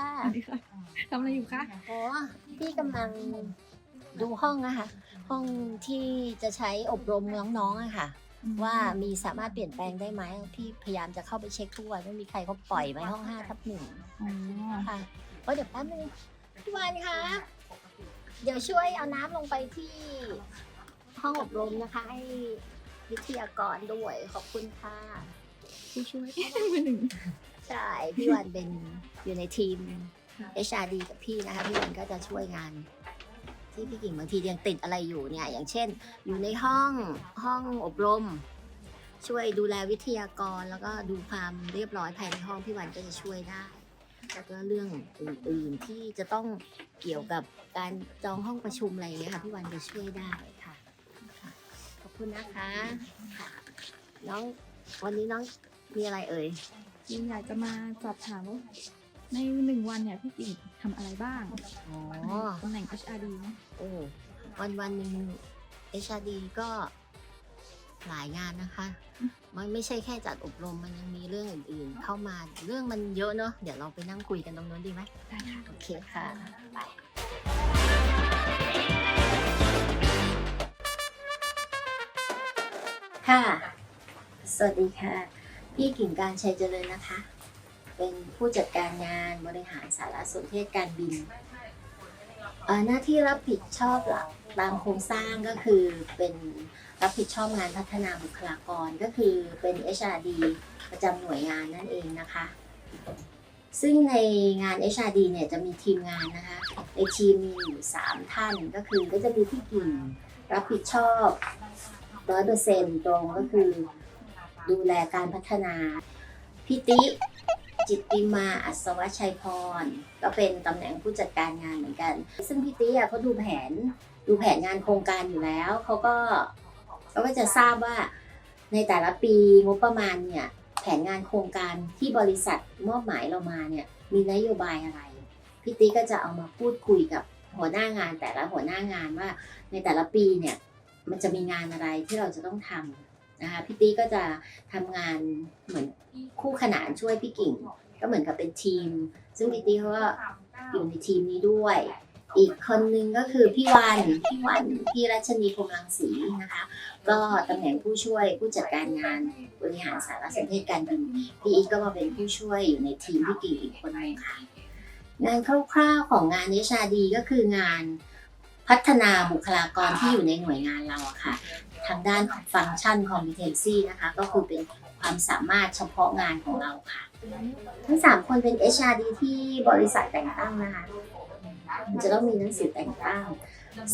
สวัสดีค่ะสวัสดีค่ะทำอะไรอยู่คะโอ้พี่กำลังดูห้องอะค่ะ ห้องที่จะใช้อบรมน้องๆอะค่ะ ว่ามีสามารถเปลี่ยนแปลงได้ไหมพี่พยายามจะเข้าไปเช็คทุกวันว่ามีใครเขาปล่อยไว้ห้องห้าทับหนึ่งอ๋อค่ะโอ้เดี๋ยวแป๊บนึงพี่วานคะเดี๋ยวช่วยเอาน้ำลงไปที่ห้องอบรมนะคะ ให้วิทยากรด้วยขอบคุณค่ะผู้ช่วยมาหนึ่ง ใช่ พี่วันเป็นอยู่ในทีม HRD กับพี่นะคะ พี่วันก็จะช่วยงาน ที่พี่กิ่งบางทียังติดอะไรอยู่เนี่ย อย่างเช่น อยู่ในห้องห้องอบรม ช่วยดูแลวิทยากร แล้วก็ดูความเรียบร้อยภายในห้องพี่วันก็จะช่วยได้แล้วก็เรื่องอื่นๆที่จะต้องเกี่ยวกับการจองห้องประชุมอะไรอย่างเงี้ยค่ะพี่วันจะช่วยได้ค่ะค่ะขอบคุณนะคะค่ะน้องวันนี้น้องมีอะไรเอ่ย ยิงอยากจะมาสอบถามว่าในหนึ่งวันเนี่ยพี่กิ่งทำอะไรบ้างอ๋อ ตำแหน่ง HRD เนอะโอ้ วันวันหนึ่ง HRD ก็หลายงานนะคะ มันไม่ใช่แค่จัดอบรม มันยังมีเรื่องอื่นๆ เข้ามา เรื่องมันเยอะเนอะเดี๋ยวเราไปนั่งคุยกันตรงนู้นดีไหมได้ค่ะ โอเคค่ะไปค่ะ สวัสดีค่ะ พี่กิ่งการชัยเจริญนะคะ เป็นผู้จัดการงานบริหารสารสนเทศการบินเอ่อหน้าที่รับผิดชอบหลักตามโครงสร้างก็คือเป็นรับผิดชอบงานพัฒนาบุคลากรก็คือเป็น HRD ประจำหน่วยงานนั่นเองนะคะ ซึ่งในงาน HRD เนี่ยจะมีทีมงานนะคะ ในทีมมีอยู่ 3 ท่านก็คือก็จะมีพี่กิ่งรับผิดชอบร้อยเปอร์เซ็นตรงก็คือ ดูแลการพัฒนาพี่ติจิตติมาอัศวชัยพร ก็เป็นตำแหน่งผู้จัดการงานเหมือนกัน ซึ่งพี่ติอะเขาดูแผนดูแผนงานโครงการอยู่แล้ว เขาก็เขาก็จะทราบว่าในแต่ละปีงบประมาณเนี่ยแผนงานโครงการที่บริษัทมอบหมายเรามาเนี่ยมีนโยบายอะไรพี่ติ๊กก็จะเอามาพูดคุยกับหัวหน้างานแต่ละหัวหน้างานว่าในแต่ละปีเนี่ยมันจะมีงานอะไรที่เราจะต้องทำ นะคะพี่ติ๊กก็จะทำงานเหมือนคู่ขนานช่วยพี่กิ่ง ก็เหมือนกับเป็นทีม ซึ่งพี่ติ๊กเขาก็อยู่ในทีมนี้ด้วย อีกคนนึงก็คือพี่วันพี่วันพี่รัชนีพรมรังสีนะคะ ก็ตำแหน่งผู้ช่วยผู้จัดการงานบริหารสารสนเทศการบินพี่อีก็มาเป็นผู้ช่วยอยู่ในทีมพี่กิ่งอีกคนนึงค่ะงานคร่าวๆของงาน HRD ก็คืองานพัฒนาบุคลากรที่อยู่ในหน่วยงานเราค่ะ ทางด้านของฟังก์ชัน competency นะคะ ก็คือเป็นความสามารถเฉพาะงานของเราค่ะ ทั้งสามคนเป็น HRD ที่บริษัทแต่งตั้งนะคะมันจะต้องมีหนังสือแต่งตั้ง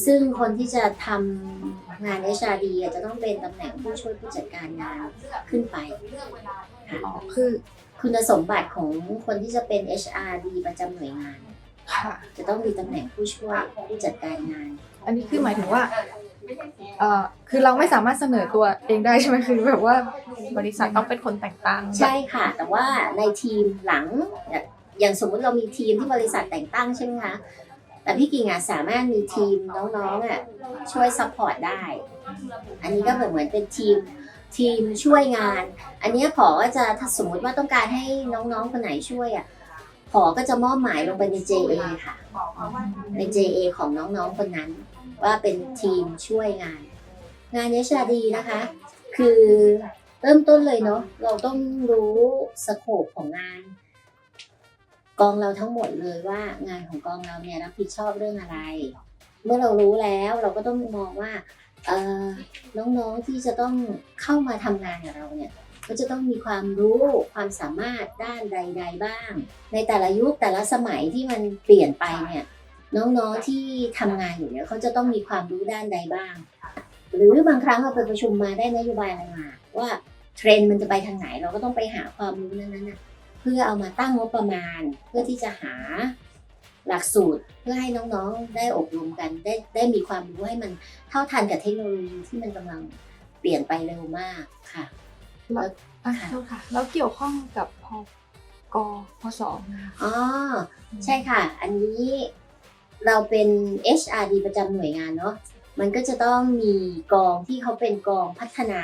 ซึ่งคนที่จะทำงาน HRD อะจะต้องเป็นตำแหน่งผู้ช่วยผู้จัดการงานขึ้นไปค่ะอ๋อคือคุณสมบัติของคนที่จะเป็น HRD ประจำหน่วยงานค่ะจะต้องมีตำแหน่งผู้ช่วยผู้จัดการงาน อันนี้คือหมายถึงว่า เอ่อคือเราไม่สามารถเสนอตัวเองได้ใช่ไหมคือแบบว่าบริษัทต้องเป็นคนแต่งตั้งใช่ค่ะ แต่ว่าในทีมหลัง อย่างสมมุติเรามีทีมที่บริษัทแต่งตั้งใช่ไหมคะแต่พี่กิ่งอะสามารถมีทีมน้องๆอะช่วยซัพพอร์ตได้ อันนี้ก็เหมือนเหมือนเป็นทีมทีมช่วยงาน อันนี้ยผอก็จะถ้าสมมติว่าต้องการให้น้องๆคนไหนช่วยอะผอก็จะมอบหมายลงไปใน JA ค่ะใน JA ของน้องๆคนนั้น ว่าเป็นทีมช่วยงาน งาน HRD นะคะ คือเริ่มต้นเลยเนาะเราต้องรู้สโคปของงาน กองเราทั้งหมดเลยว่างานของกองเราเนี่ยรับผิดชอบเรื่องอะไร เมื่อเรารู้แล้วเราก็ต้องมองว่าเอ่อน้องๆที่จะต้องเข้ามาทำงานกับเราเนี่ยก็จะต้องมีความรู้ความสามารถด้านใด ๆ บ้าง ในแต่ละยุคแต่ละสมัยที่มันเปลี่ยนไปเนี่ย น้องๆที่ทำงานอยู่เนี่ยเขาจะต้องมีความรู้ด้านใดบ้าง หรือบางครั้งเราไปประชุมมาได้นโยบายอะไรมา ว่าเทรนด์มันจะไปทางไหน เราก็ต้องไปหาความรู้นั้นๆนะเพื่อเอามาตั้งงบประมาณ เพื่อที่จะหาหลักสูตรเพื่อให้น้องๆได้อบรมกันได้ได้มีความรู้ให้มันเท่าทันกับเทคโนโลยีที่มันกำลังเปลี่ยนไปเร็วมากค่ะอะโทษค่ะแล้วเกี่ยวข้องกับพกพศอ๋อใช่ค่ะ อันนี้ เราเป็น HRD ประจำหน่วยงานเนาะมันก็จะต้องมีกองที่เขาเป็นกองพัฒนา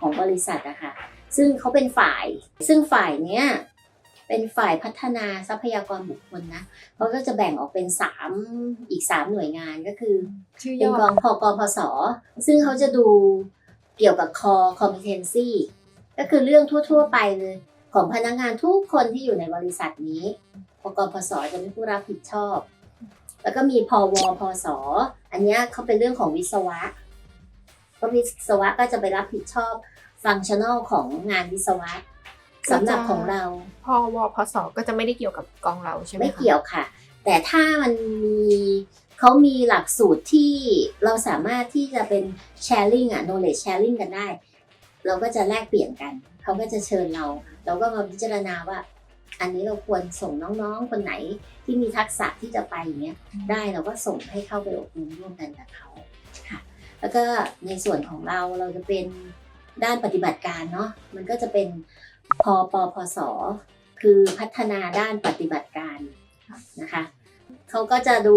ของบริษัทอะค่ะ ซึ่งเขาเป็นฝ่าย ซึ่งฝ่ายเนี้ยเป็นฝ่ายพัฒนาทรัพยากรบุคคลนะเขาก็จะแบ่งออกเป็นสามอีกสามหน่วยงานก็คือชื่อเป็ย่นอกองพกพศซึ่งเขาจะดูเกี่ยวกับ core competency ก็คือเรื่องทั่ว ๆ ไปเลยของพนักงานทุกคนที่อยู่ในบริษัทนี้พกพศจะเป็นผู้รับผิดชอบ แล้วก็มีพวพศอันเนี้ยเขาเป็นเรื่องของวิศวะก็วิศวะก็จะไปรับผิดชอบฟังชั่นอลของงานวิศวะสำหรับของเราพอวพศก็จะไม่ได้เกี่ยวกับกองเราใช่ไหมคะไม่เกี่ยวค่ะ แต่ถ้ามันมีเขามีหลักสูตรที่เราสามารถที่จะเป็น sharing อะ knowledge sharing กันได้ เราก็จะแลกเปลี่ยนกัน เขาก็จะเชิญเรา เราก็มาพิจารณาว่า อันนี้เราควรส่งน้องๆ คนไหนที่มีทักษะที่จะไปอย่างเงี้ยได้เราก็ส่งให้เข้าไปอบรมร่วมกันกับเขาค่ะ แล้วก็ในส่วนของเราเราจะเป็นด้านปฏิบัติการเนาะมันก็จะเป็นพปพศคือพัฒนาด้านปฏิบัติการนะคะเขาก็จะดู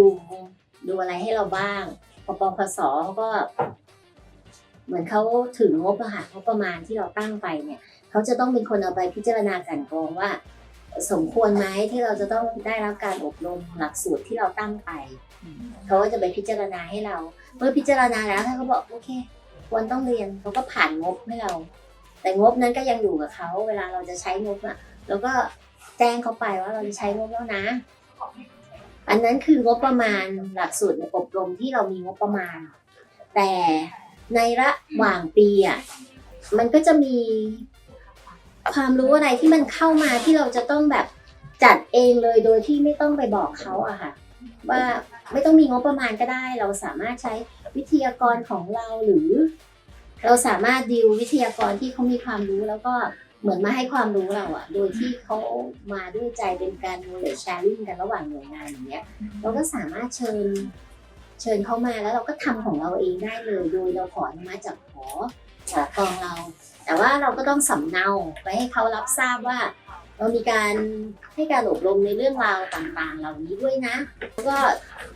ดูอะไรให้เราบ้างปปพศเขาก็ เหมือนเขาถึงงบอะค่ะงบประมาณที่เราตั้งไปเนี่ยเขาจะต้องเป็นคนเอาไปพิจารณากลันกรองว่า สมควรไหมที่เราจะต้องได้รับการอบรมหลักสูตรที่เราตั้งไปเขาก็จะไปพิจารณาให้เรา เมื่อพิจารณาแล้วถ้าเขาบอกโอเค ควรต้องเรียนเขาก็ผ่านงบให้เรา แต่งบนั้นก็ยังอยู่กับเขาเวลาเราจะใช้งบอะเราก็แจ้งเขาไปว่าเราจะใช้งบแล้วนะ อันนั้นคืองบประมาณหลักสูตรในอบรมที่เรามีงบประมาณ แต่ในระหว่างปีอะมันก็จะมี ความรู้อะไรที่มันเข้ามาที่เราจะต้องแบบจัดเองเลยโดยที่ไม่ต้องไปบอกเขาอะค่ะ ว่าไม่ต้องมีงบประมาณก็ได้ เราสามารถใช้วิทยากรของเราหรือ เราสามารถดิววิทยากรที่เขามีความรู้แล้วก็เหมือนมาให้ความรู้เราอะโดยที่เขามาด้วยใจเป็นการ knowledge sharing กันระหว่างหน่วยงานอย่างเงี้ย เราก็สามารถเชิญเชิญเขามาแล้วเราก็ทำของเราเองได้เลย โดยเราขออนุมัติจากหอหอกองเรา ว่าเราก็ต้องสำเนาไปให้เขารับทราบว่า เรามีการให้การอบรมในเรื่องราวต่างๆ เหล่านี้ด้วยนะแล้วก็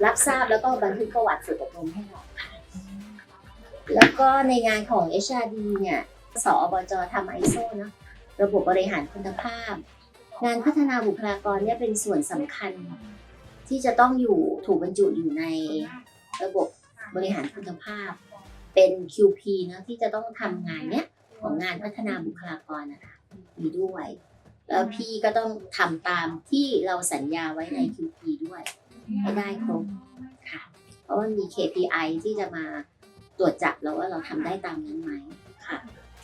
รับทราบแล้วก็บันทึกประวัติฝึกอบรมให้เราค่ะแล้วก็ในงานของ HRD เนี่ยสอบจทำไอโซนะระบบบริหารคุณภาพ งานพัฒนาบุคลากรเนี่ยเป็นส่วนสำคัญ ที่จะต้องอยู่ถูกบรรจุอยู่ในระบบบริหารคุณภาพ เป็น QP นะที่จะต้องทำงานเนี้ย ของงานพัฒนาบุคลากรนะคะมีด้วย แล้วพี่ก็ต้องทำตามที่เราสัญญาไว้ใน QP ด้วย ให้ได้ครบค่ะ เพราะว่ามี KPI ที่จะมาตรวจจับเราว่าเราทำได้ตามนั้นไหมค่ะ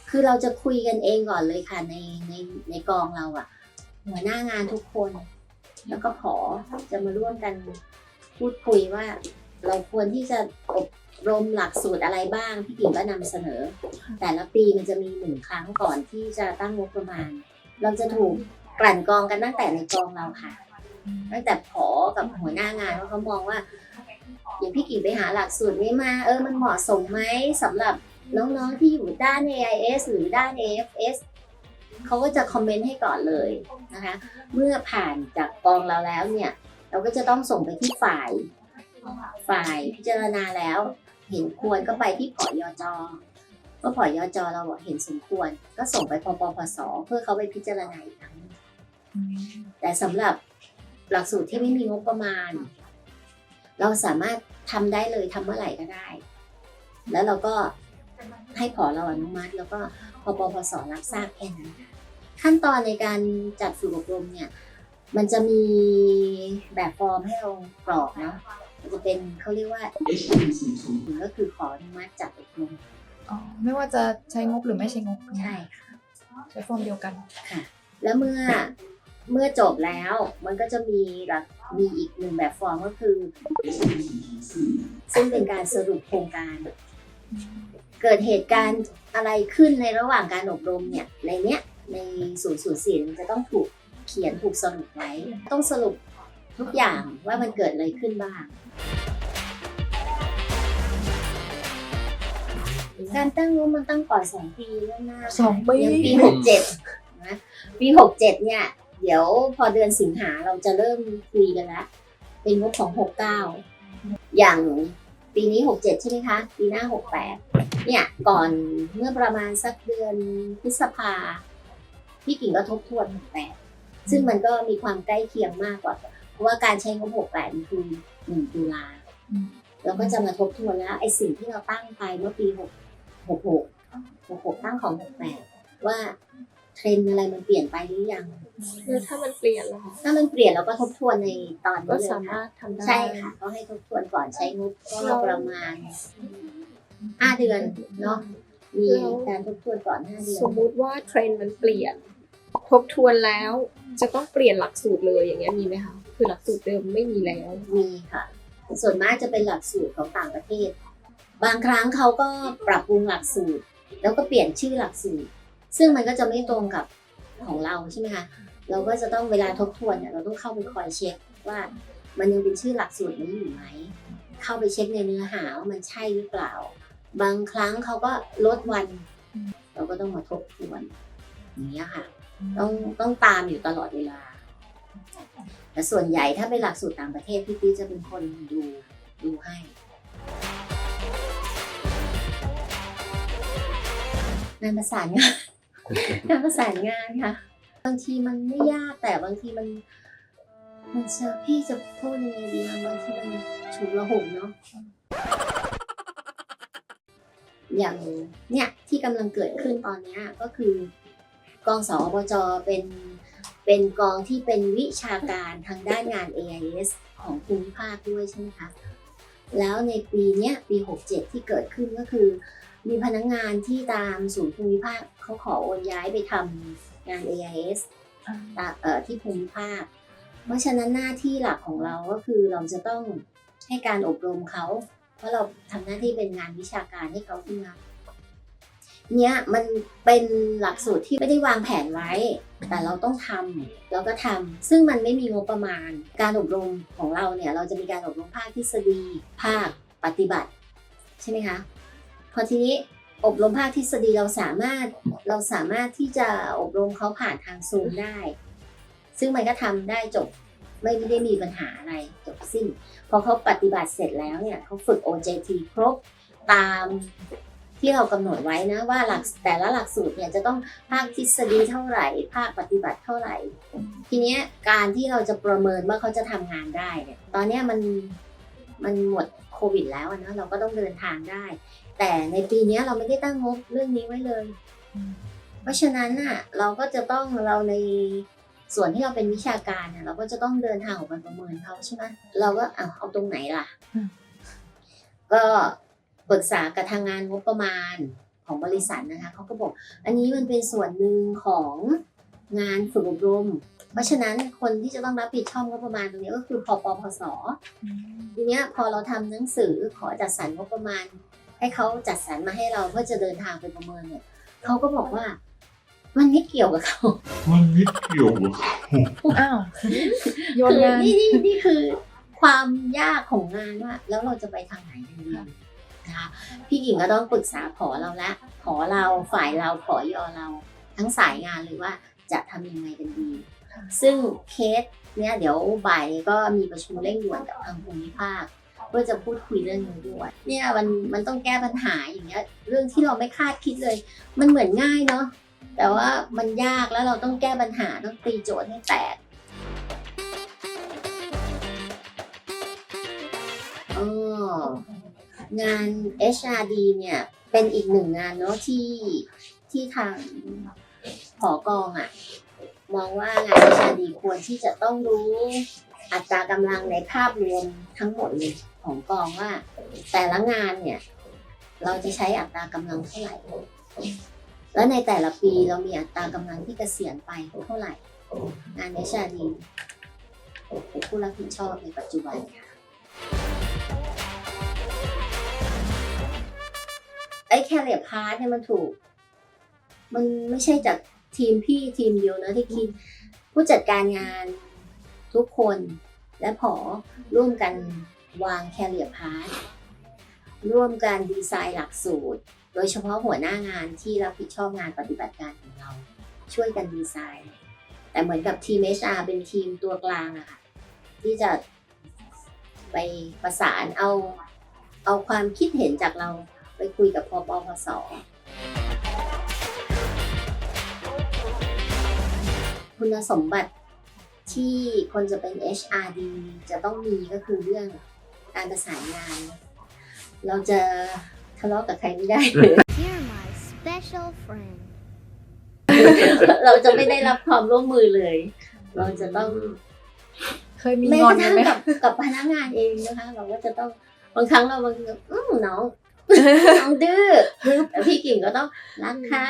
คือเราจะคุยกันเองก่อนเลยค่ะในในในกองเราอะหัวหน้างานทุกคน แล้วก็ขอจะมาร่วมกันพูดคุยว่าเราควรที่จะอบ รมหลักสูตรอะไรบ้างพี่กิ่งก็นำเสนอ แต่ละปีมันจะมีหนึ่งครั้งก่อนที่จะตั้งงบประมาณ เราจะถูกกลั่นกรองกันตั้งแต่ในกองเราค่ะ ตั้งแต่ผอกับหัวหน้างานว่าเขามองว่าอย่างพี่กิ่งไปหาหลักสูตรนี้มา เออมันเหมาะสมไหมสำหรับน้องๆที่อยู่ด้าน AIS หรือด้าน AFS เขาก็จะคอมเมนต์ให้ก่อนเลยนะคะ เมื่อผ่านจากกองเราแล้วเนี่ย เราก็จะต้องส่งไปที่ฝ่าย ฝ่ายพิจารณาแล้ว เห็นควรก็ไปที่ผอยจก็ผอยจเราเห็นสมควร ก็ส่งไปปปพสเพื่อเขาไปพิจารณาอีกครั้งแต่สำหรับหลักสูตรที่ไม่มีงบประมาณ เราสามารถทำได้เลยทำเมื่อไหร่ก็ได้ แล้วเราก็ให้ผอเราอนุมัติ แล้วก็พปพสรับทราบแค่นั้นขั้นตอนในการจัดฝึกอบรมเนี่ยมันจะมีแบบฟอร์มให้เรากรอกเนาะ จะเป็นเขาเรียกว่าก็คือขออนุมัติจัดอบรมอ๋อไม่ว่าจะใช้งบหรือไม่ใช้งบใช่ค่ะใช้ฟอร์มเดียวกัน แล้วเมื่อเมื่อจบแล้วมันก็จะมีหลักมีอีกหนึ่งแบบฟอร์มก็คือซึ่งเป็นการสรุปโครงการ เกิดเหตุการณ์อะไรขึ้นในระหว่างการอบรมเนี่ยในเนี้ยในศูนย์ศูนย์สี่มันจะต้องถูกเขียนถูกสรุปไว้ ต้องสรุปทุกอย่างว่ามันเกิดอะไรขึ้นบ้าง การตั้งงบมันตั้งก่อนสองปีล่วงหน้าสองปี ย่างปีหกเจ็ดนะปีหกเจ็ดเนี่ย เดี๋ยวพอเดือนสิงหาเราจะเริ่มคุยกันละเป็นงบของหกเก้าอย่างปีนี้หกเจ็ดใช่ไหมคะ ปีหน้าหกแปดเนี่ยก่อนเมื่อประมาณสักเดือนพฤษภาพี่กิ่งก็ทบทวนหกแปดซึ่งมันก็มีความใกล้เคียงมากกว่า เพราะว่าการใช้งบ68มันคือ 1ตุลาอืมเราก็จะมาทบทวนแล้วไอ้สิ่งที่เราตั้งไปเมื่อปี6 66 66ตั้งของ68ว่าเทรนด์อะไรมันเปลี่ยนไปหรือยังแล้วถ้ามันเปลี่ยนล่ะคะถ้ามันเปลี่ยนเราก็ทบทวนในตอนก็นี้เลยสาค่ะมารถทำได้ใช่ค่ะก็ให้ทบทวนก่อนใช้งบก็ประมาณ5เดือนเนาะมีการทบทวนก่อน5เดือนสมมุติว่าเทรนด์มันเปลี่ยน ทบทวนแล้วจะต้องเปลี่ยนหลักสูตรเลยอย่างเงี้ยมีไหมคะ คือหลักสูตรเดิมไม่มีแล้ว มีค่ะ ส่วนมากจะเป็นหลักสูตรของต่างประเทศ บางครั้งเขาก็ปรับปรุงหลักสูตร แล้วก็เปลี่ยนชื่อหลักสูตร ซึ่งมันก็จะไม่ตรงกับของเราใช่ไหมคะเราก็จะต้องเวลาทบทวนเนี่ยเราต้องเข้าไปคอยเช็คว่ามันยังเป็นชื่อหลักสูตรนี้อยู่ไหม เข้าไปเช็คในเนื้อหาว่ามันใช่หรือเปล่า บางครั้งเขาก็ลดวัน เราก็ต้องมาทบทวนอย่างเงี้ค่ะ ต้องต้องตามอยู่ตลอดเวลา แต่ส่วนใหญ่ถ้าเป็นหลักสูตรต่างประเทศพี่ตี้จะเป็นคนดูดูให้งานประสานงานงานประสานงานค่ะ บางทีมันไม่ยากแต่บางทีมัน มันจะพี่จะพูดยังไงดีอะบางทีมันฉุกระหุกเนาะอย่างเนี่ยที่กำลังเกิดขึ้นตอนเนี้ยก็คือกองสอบจเป็น เป็นกองที่เป็นวิชาการทางด้านงาน AIS ของภูมิภาคด้วยใช่ไหมคะ แล้วในปีเนี้ยปี 67 ที่เกิดขึ้นก็คือ มีพนักงานที่ตามศูนย์ภูมิภาคเขาขอโอนย้ายไปทำงาน AIS ที่ภูมิภาค เพราะฉะนั้นหน้าที่หลักของเราก็คือเราจะต้องให้การอบรมเขา เพราะเราทำหน้าที่เป็นงานวิชาการให้เขาขึ้นมา เนี้ยมันเป็นหลักสูตรที่ไม่ได้วางแผนไว้ แต่เราต้องทำเราก็ทำซึ่งมันไม่มีงบประมาณ การอบรมของเราเนี่ยเราจะมีการอบรมภาคทฤษฎี ภาคปฏิบัติ ใช่ไหมคะพอทีนี้อบรมภาคทฤษฎีเราสามารถเราสามารถที่จะอบรมเขาผ่านทางซูมได้ ซึ่งมันก็ทำได้จบไม่ได้มีปัญหาอะไรจบสิ้น พอเขาปฏิบัติเสร็จแล้วเนี่ยเขาฝึก OJT ครบตาม ที่เรากำหนดไว้นะว่าหลักแต่ละหลักสูตรเนี่ยจะต้องภาคทฤษฎีเท่าไหร่ ภาคปฏิบัติเท่าไหร่ ทีเนี้ยการที่เราจะประเมินว่าเขาจะทำงานได้เนี่ยตอนเนี้ยมันมันหมดโควิดแล้วอะนะเราก็ต้องเดินทางได้ แต่ในปีเนี้ยเราไม่ได้ตั้งงบเรื่องนี้ไว้เลย เพราะฉะนั้นน่ะเราก็จะต้องเราในส่วนที่เราเป็นวิชาการน่ะเราก็จะต้องเดินทางออกไปประเมินเขาใช่ไหมเราก็เอาเอาตรงไหนล่ะอืมก็ ปรึกษากับทางงานงบประมาณของบริษัทนะคะเขาก็บอก อันนี้มันเป็นส่วนหนึ่งของงานฝึกอบรม เพราะฉะนั้นคนที่จะต้องรับผิดชอบงบประมาณตรงนี้ก็คือพปพสทีเนี้ยพอเราทำหนังสือขอจัดสรรงบประมาณ ให้เขาจัดสรรมาให้เราเพื่อจะเดินทางไปประเมินเนี่ยเขาก็บอกว่ามันไม่เกี่ยวกับเขามันนิดเดียวอะอ้าวโยนคืองานนี่นี่นี่คือความยากของงานว่า แล้วเราจะไปทางไหนกันดี นะคะพี่หญิงก็ต้องปรึกษาขอเราละขอเราฝ่ายเราขอยอเรา ทั้งสายงานเลยว่าจะทำยังไงกันดี ซึ่งเคสเนี่ยเดี๋ยวบ่ายก็มีประชุมเร่งด่วนกับทางภูมิภาคเพื่อจะพูดคุยเรื่องนี้ด้วย เนี่ยมันมันต้องแก้ปัญหาอย่างเงี้ยเรื่องที่เราไม่คาดคิดเลย มันเหมือนง่ายเนาะแต่ว่ามันยากแล้วเราต้องแก้ปัญหาต้องตีโจทย์ให้แตกเออ งาน HRD เนี่ยเป็นอีกหนึ่งงานเนาะที่ที่ทางผอกองอะมองว่างาน HRD ควรที่จะต้องรู้อัตรากำลังในภาพรวมทั้งหมดเลยของกองว่า แต่ละงานเนี่ย เราจะใช้อัตรากำลังเท่าไหร่ และในแต่ละปีเรามีอัตรากำลังที่เกษียณไปเท่าไหร่ งาน HRD ผู้รับผิดชอบในปัจจุบันค่ะ อ้แคเรียพาร์ทเนี่ยมันถูก มันไม่ใช่จากทีมพี่ทีมเดียวนะที่คิด ผู้จัดการงานทุกคนและผอร่วมกันวางแคเรียพาร์ทร่วมกันดีไซน์หลักสูตร โดยเฉพาะหัวหน้างานที่รับผิดชอบงานปฏิบัติการของเรา ช่วยกันดีไซน์ แต่เหมือนกับทีม HR เป็นทีมตัวกลางอะค่ะที่จะไปประสานเอาเอาความคิดเห็นจากเรา ไปคุยกับพปพสคุณสมบัติที่คนจะเป็น HRD จะต้องมีก็คือเรื่องการประสานงาน เราจะทะเลาะกับใครไม่ได้เลย You're my special friend. เราจะไม่ได้รับความร่วมมือเลย เราจะต้องเคยมีแม้งกอนระกัทั่นงไหมกับกับพนักงานเองนะคะ เราก็จะต้องบางครั้งเราบางทีก็อืมน้อง น้องดื้อแต่พี่กิ่งก็ต้องรักค่ะ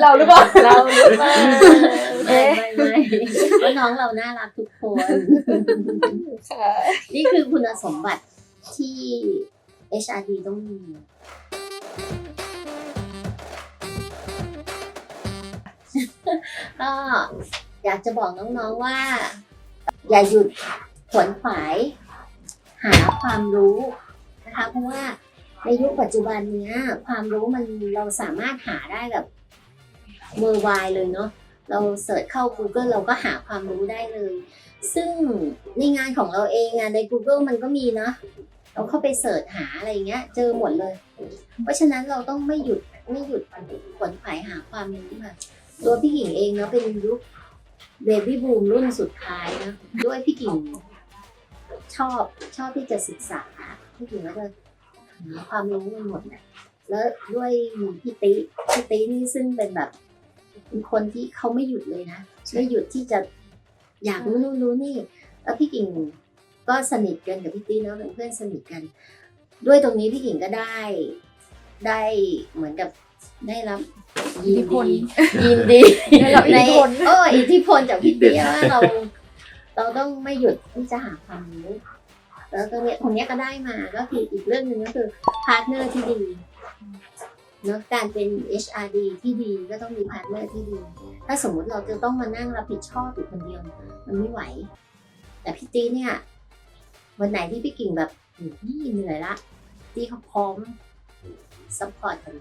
เราหรือเปล่าเราหรือเปล่าไม่ไม่ไม่เพราะน้องเราน่ารักทุกคนค่ะนี่คือคุณสมบัติที่ HRD ต้องมีก็อยากจะบอกน้องๆว่า อย่าหยุดขวนขวาย หาความรู้นะคะเพราะว่า ในยุคปัจจุบันเนี้ย ความรู้มันเราสามารถหาได้แบบเวอร์ไวเลยเนาะเราเสิร์ชเข้า Google เราก็หาความรู้ได้เลย ซึ่งในงานของเราเองอะใน Google มันก็มีเนาะเราเข้าไปเสิร์ชหาอะไรเงี้ย เจอหมดเลย เพราะฉะนั้นเราต้องไม่หยุดไม่หยุดขวนขวายหาความรู้ค่ะตัวพี่กิ่งเองเนาะเป็นยุคเบบี้บูมรุ่นสุดท้ายนะด้วยพี่กิ่งชอบชอบที่จะศึกษาพี่กิ่งก็จะ หาความรู้มันหมดแหละแล้วด้วยมีพี่ติพี่ตินี่ซึ่งเป็นแบบเป็นคนที่เขาไม่หยุดเลยนะไม่หยุดที่จะอยากรู้นู่นรู้นี่แล้วพี่กิ่งก็สนิทกันกับพี่ติเนาะเป็นเพื่อนสนิทกัน ด้วยตรงนี้พี่กิ่งก็ได้ได้เหมือนกับได้รับอิทธิพลยินดีได้รับอิทธิพลในเอออิทธิพลจากพี่เตี้ยว่าเรา เราต้องไม่หยุดที่จะหาความรู้ แล้วตรงเนี้ยตรงเนี้ยก็ได้มาก็คืออีกเรื่องหนึ่งก็คือพาร์ทเนอร์ที่ดีเนอะการเป็น HRD ที่ดีก็ต้องมีพาร์ทเนอร์ที่ดี ถ้าสมมุติเราจะต้องมานั่งรับผิดชอบอยู่คนเดียว มันไม่ไหว แต่พี่ตีเนี่ย วันไหนที่พี่กิ่งแบบอื้อหือเหนื่อยละตีเขาพร้อมซัพพอร์ตกัน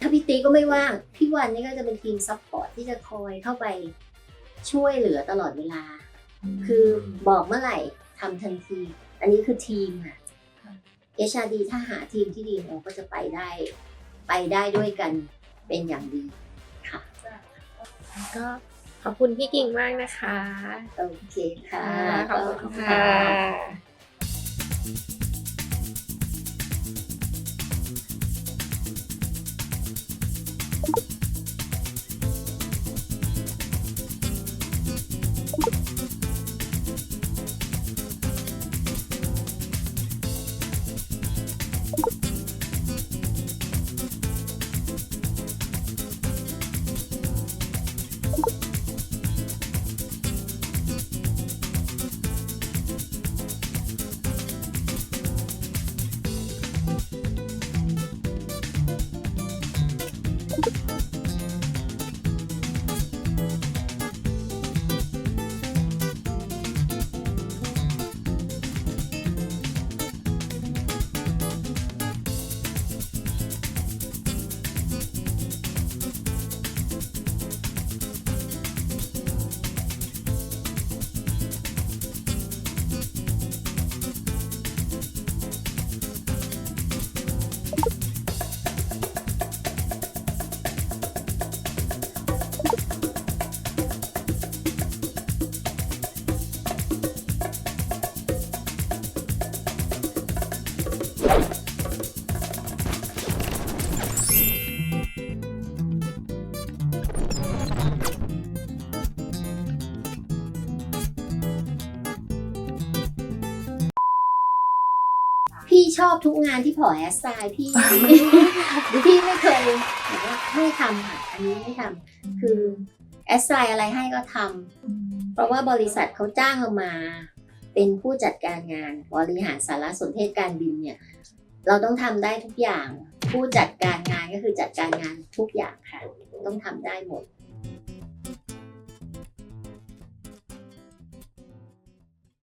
ถ้าพี่ตีก็ไม่ว่าง พี่วันนี่ก็จะเป็นทีมซัพพอร์ตที่จะคอยเข้าไปช่วยเหลือตลอดเวลา คือบอกเมื่อไหร่ ทำทันที อันนี้คือทีมค่ะ HRD ถ้าหาทีมที่ดีเราก็จะไปได้ไปได้ด้วยกันเป็นอย่างดีค่ะ ก็ขอบคุณพี่กิ่งมากนะคะ โอเคค่ะ ขอบคุณก็ค่ะ ชอบทุกงานที่ผอแอสไซน์พี่ พี่ไม่เคยแบบว่าไม่ทำค่ะอันนี้ไม่ทำคือแอสไซน์อะไรให้ก็ทำเพราะว่าบริษัทเขาจ้างเรามา เป็นผู้จัดการงานบริหารสารสนเทศการบินเนี่ย เราต้องทำได้ทุกอย่าง ผู้จัดการงานก็คือจัดการงานทุกอย่างค่ะ ต้องทำได้หมด